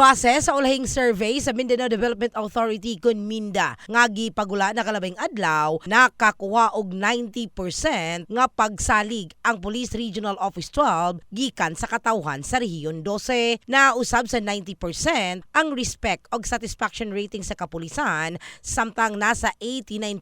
Base sa ulahing survey sa Mindanao Development Authority kun Minda nga gipagula na kalabing adlaw nakakuha og 90% nga pagsalig ang Police Regional Office 12 gikan sa katawhan sa Rehiyon 12 na usab sa 90% ang respect og satisfaction rating sa kapulisan samtang nasa 89%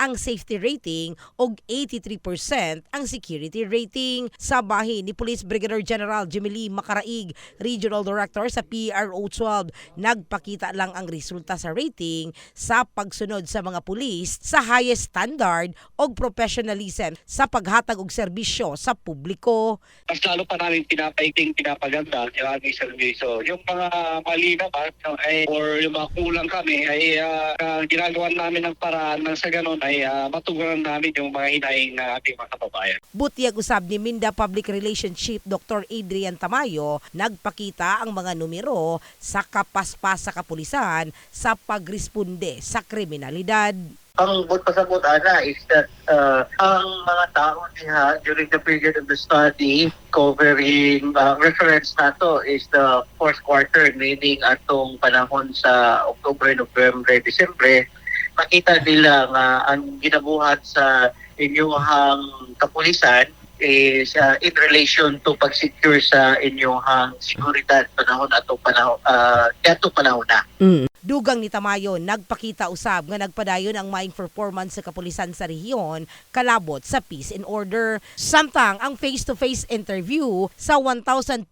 ang safety rating og 83% ang security rating. Sa bahin ni Police Brigadier General Jimmy Lee Makaraig, Regional Director sa PRO 12. Nagpakita lang ang resulta sa rating sa pagsunod sa mga pulis sa highest standard og professionalism sa paghatag og serbisyo sa publiko. mas lalo pa namin pinapaiting, pinapaganda yung aming servisyo. Yung mga mali naman no, ay, or yung mga kulang kami ay ah, ginagawa namin ng paraan nang sa ganun ay uh, matugunan namin yung mga hinaing ng ating mga kababayan. Butyag usab ni Minda Public Relations Chief Dr. Adrian Tamayo nagpakita ang mga numero sa kapaspas sa kapulisan sa pagresponde sa kriminalidad. ang pasabot ana is that uh, ang mga tao niya during the period of the study covering uh, reference nato is the fourth quarter meaning atong panahon sa October, November, December makita nila nga ang ginabuhat sa inyong kapulisan is uh, in relation to pag-secure sa inyong seguridad panahon atong panahon uh, atong panahon na. Dugang ni Tamayo nagpakita usab nga nagpadayon ang maing performance sa kapulisan sa rehiyon kalabot sa peace and order. Samtang ang face-to-face interview sa 1,200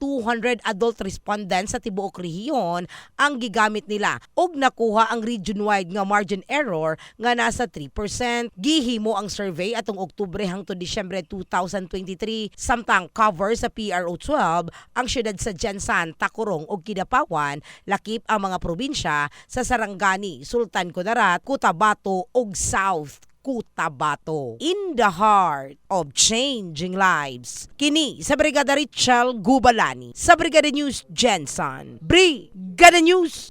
adult respondents sa tibuok rehiyon ang gigamit nila og nakuha ang region-wide nga margin error nga nasa 3%. Gihimo ang survey atong Oktubre hangtod Disyembre 2023 samtang cover sa PRO 12 ang syudad sa Jensan, Takurong ug Kidapawan lakip ang mga probinsya sa Sarangani, Sultan Kudarat, Cotabato ug South Cotabato. In the heart of changing lives. Kini sa Brigada Richel Gubalani. Sa Brigada News Jensen. Brigada News